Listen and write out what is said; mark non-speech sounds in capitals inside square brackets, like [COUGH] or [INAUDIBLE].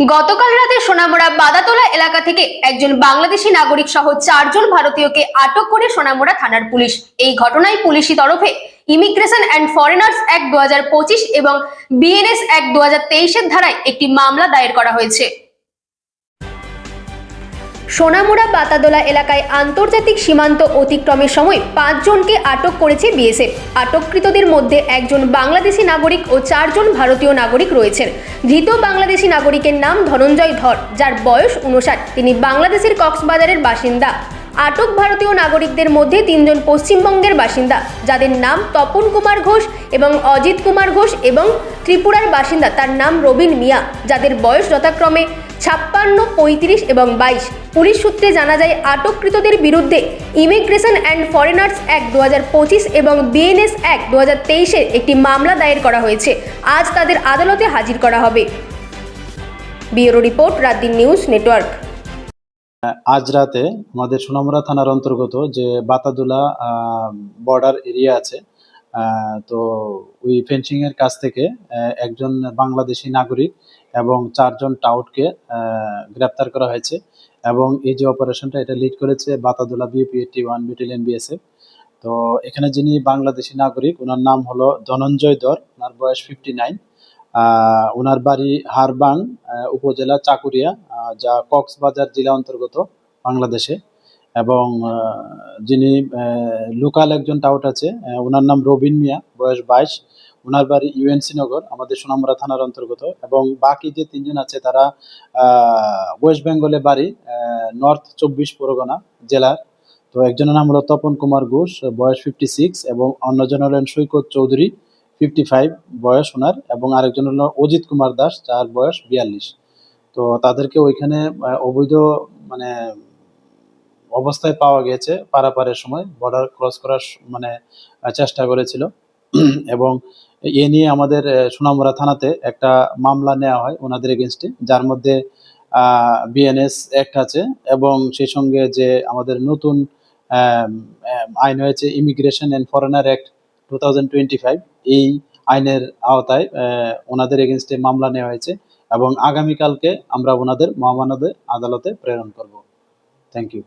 গতকাল রাতে সোনামুড়া বাদাতলা এলাকা থেকে একজন বাংলাদেশি নাগরিক সহ চারজন ভারতীয়কে আটক করে সোনামুড়া থানার পুলিশ। এই ঘটনায় পুলিশি তরফে ইমিগ্রেশন অ্যান্ড ফরেনার্স অ্যাক্ট দু হাজার পঁচিশ এবং বিএনএস অ্যাক্ট দু ধারায় একটি মামলা দায়ের করা হয়েছে। সোনামুড়া বাতাদোলা এলাকায় আন্তর্জাতিক সীমান্ত অতিক্রমের সময় পাঁচজনকে আটক করেছে বিএসএফ। আটককৃতদের মধ্যে একজন বাংলাদেশি নাগরিক ও চারজন ভারতীয় নাগরিক রয়েছেন। ধৃত বাংলাদেশি নাগরিকের নাম ধনঞ্জয় ধর, যার বয়স উনষাট তিনি বাংলাদেশের কক্সবাজারের বাসিন্দা। আটক ভারতীয় নাগরিকদের মধ্যে তিনজন পশ্চিমবঙ্গের বাসিন্দা, যাদের নাম তপন কুমার ঘোষ এবং অজিত কুমার ঘোষ এবং ত্রিপুরার বাসিন্দা, তার নাম রবিন মিয়া, যাদের বয়স যথাক্রমে ছাপ্পান্ন, পঁয়ত্রিশ এবং বাইশ। পুলিশ সূত্রে জানা যায়, আটককৃতদের বিরুদ্ধে ইমিগ্রেশন অ্যান্ড ফরেনার্স অ্যাক্ট দু হাজার পঁচিশ এবং বিএনএস অ্যাক্ট দু হাজার একটি মামলা দায়ের করা হয়েছে। আজ তাদের আদালতে হাজির করা হবে। Bureau report রাতদিন news network. আজ রাতে আমাদের সোনামুড়া থানার অন্তর্গত যে বাতাদুলা বর্ডার এরিয়া আছে তো ওই ফেন্সিং এর কাছ থেকে একজন বাংলাদেশি নাগরিক এবং চারজন টাউটকে গ্রেপ্তার করা হয়েছে এবং এই যে অপারেশনটা এটা লিড করেছে বাতাদুলা BAP eighty one battalion BSF তো এখানে যিনি বাংলাদেশি নাগরিক, ওনার নাম হলো ধনঞ্জয় দর, ওনার বয়স ফিফটি নাইন ওনার বাড়ি হারবাং উপজেলা চাকুরিয়া যা কক্সবাজার জেলা অন্তর্গত বাংলাদেশে। এবং যিনি লোকাল একজন টাউট আছে ওনার নাম রবিন মিয়া, বয়স বাইশ। ওনার বাড়ি ইউএনসি নগর, আমাদের সোনামুড়া থানার অন্তর্গত। এবং বাকি যে তিনজন আছে, তারা ওয়েস্ট বেঙ্গলে বাড়ি নর্থ চব্বিশ পরগনা জেলার। তো একজনের নাম হলো তপন কুমার ঘোষ, বয়স ফিফটি সিক্স, এবং অন্যজন হলেন সৈকত চৌধুরী, ফিফটি ফাইভ বয়স ওনার, এবং আরেকজন হলো অজিত কুমার দাস, যার বয়স বিয়াল্লিশ। তো তাদেরকে ওইখানে অবৈধ মানে অবস্থায় পাওয়া গেছে পারাপারের সময় বর্ডার ক্রস করার মানে চেষ্টা করেছিল। [CLEARS THROAT] এবং এ নিয়ে আমাদের আহ, সোনামুড়া থানাতে একটা মামলা নেওয়া হয় ওনাদের এগেনস্টে যার মধ্যে বিএনএস অ্যাক্ট আছে এবং সেই সঙ্গে যে আমাদের নতুন আইন হয়েছে immigration and foreigner act two thousand twenty five এই আইনের আওতায় ওনাদের এগেনস্টে মামলা নেওয়া হয়েছে এবং আগামীকালকে আমরা ওনাদের মহামানদের আদালতে প্রেরণ করব। Thank you